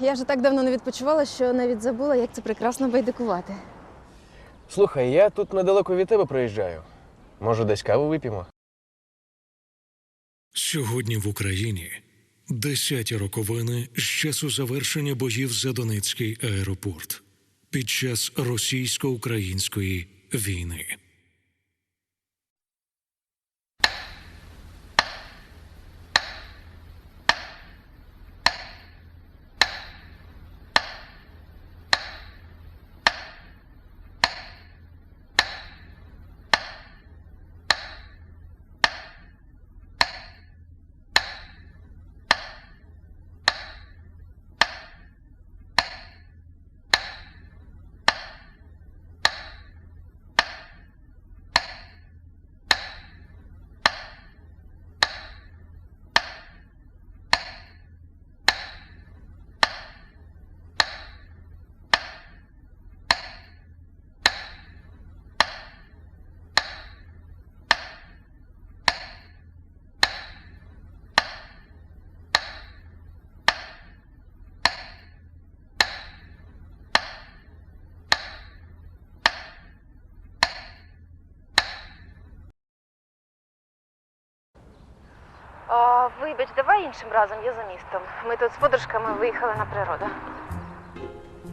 Я вже так давно не відпочивала, що навіть забула, як це прекрасно байдикувати. Слухай, я тут недалеко від тебе проїжджаю. Може, десь каву вип'ємо? Сьогодні в Україні десяті роковини з часу завершення боїв за Донецький аеропорт під час російсько-української війни. А, вибач, давай іншим разом, я за містом. Ми тут з подружками виїхали на природу.